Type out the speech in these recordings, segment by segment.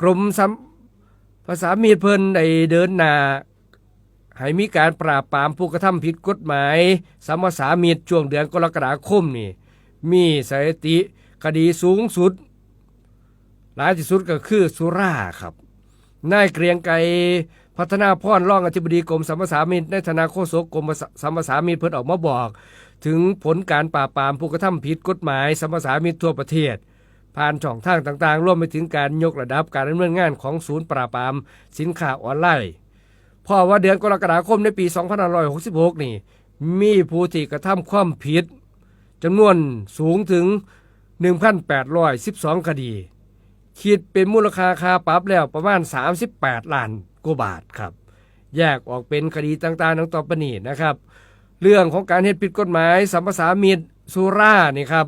กรมสัมภาษามีเพิ่นได้เดินหน้าให้มีการปราบปรามผู้กระทำผิดกฎหมายสัมภาษามีช่วงเดือนกรกฎาคมนี่มีสถิติคดีสูงสุดหลายที่สุดก็คือสุราครับนายเกรียงไกรพัฒนาพรรองอธิบดีกรมสัมปสามิตในฐานะโฆษกกรมสัมปสามิตเพิ่นออกมาบอก ถึงผลการปราบปรามผู้กระทำผิดกฎหมายสัมปสามิตทั่วประเทศ ผ่านช่องทางต่างๆ รวมไปถึงการยกระดับการดำเนินงานของศูนย์ปราบปราม สินค้าออนไลน์เพราะว่าเดือนกรกฎาคมในปี 2566 นี่ มีผู้ที่กระทำความผิดจำนวนสูงถึง 1,812 คดี คิดเป็นมูลค่าค่าปรับแล้วประมาณ 38 ล้านกว่าบาทครับ แยกออกเป็นคดีต่างๆดังต่อไปนี้นะครับ เรื่องของการเฮ็ดผิดกฎหมายสัมปสามิตสุรานี่ครับ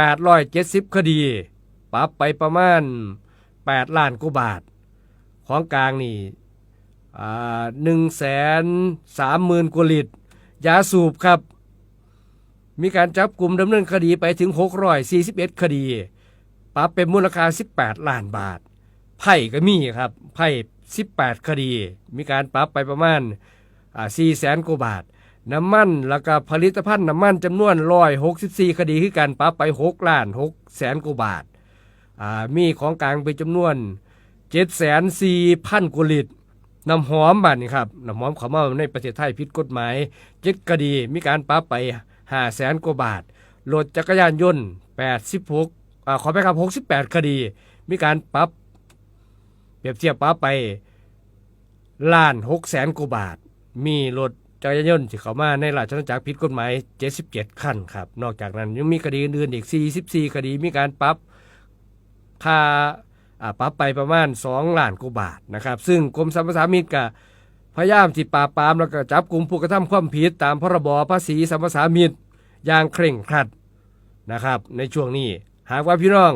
870 คดี ปรับไปประมาณ 8 ล้านกว่าบาท ของกลางนี่หนึ่งแสนสามหมื่นกว่าลิตร ยาสูบครับ มีการจับกลุ่มดำเนินคดีไปถึง 641 คดี ปรับเป็นมูลค่า 18 ล้านบาท ไพ่ก็มีครับ ไพ่ 18 คดี มีการปรับไปประมาณอ่า4แสนกว่าบาท น้ำมันแล้วก็ผลิตภัณฑ์น้ำมันจำนวน164คดีคือการปรับไป6ล้าน6แสนกว่าบาทอ่ามีของกลางเป็นจำนวน7 4 0 0 0พันกว่าลิตรน้ำหอมบัดนี่ครับน้ำหอมเขามาในประเทศไทยผิดกฎหมายเจ็ดคดีมีการปรับไป5แสนกว่าบาทรถจักรยานยนต์86อ่าขอไปครับ68คดี มีการปรับเปรียบเทียบปรับไปล้าน6แสนกว่าบาท มีรถ จักรยานยนต์ที่เข้ามาในราชอาณาจักรผิดกฎหมาย 77 คันครับ นอกจากนั้นยังมีคดีอื่นๆอีก 44 คดีมีการปรับค่าปรับไปประมาณ 2 ล้านกว่าบาทนะครับ ซึ่งกรมสรรพสามิตก็พยายามที่ปราบปรามแล้วก็จับกลุ่มผู้กระทำความผิดตามพรบภาษีสรรพสามิตอย่างเคร่งครัดนะครับ ในช่วงนี้หากว่าพี่น้อง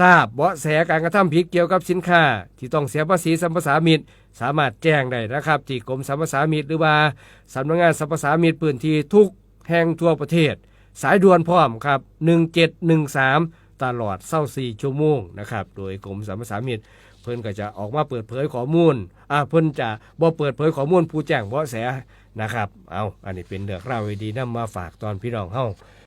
ทราบเบาะแสการกระทำผิดเกี่ยวกับสินค้า ที่ต้องเสียภาษีสัมปสามิตสามารถแจ้งได้นะครับที่กรมสัมปสามิตหรือว่าสำนักงานสัมปสามิตพื้นที่ทุกแห่งทั่วประเทศ สายด่วนพร้อมครับ 1713 ตลอด24ชั่วโมงนะครับโดยกรมสัมปสามิตเพิ่นก็จะออกมาเปิดเผยข้อมูลอ่าเพิ่นจะบ่เปิดเผยข้อมูลผู้แจ้งเบาะแสนะครับเอาอันนี้เป็นเรื่องราวดีๆนำมาฝากตอนพี่น้องเฮา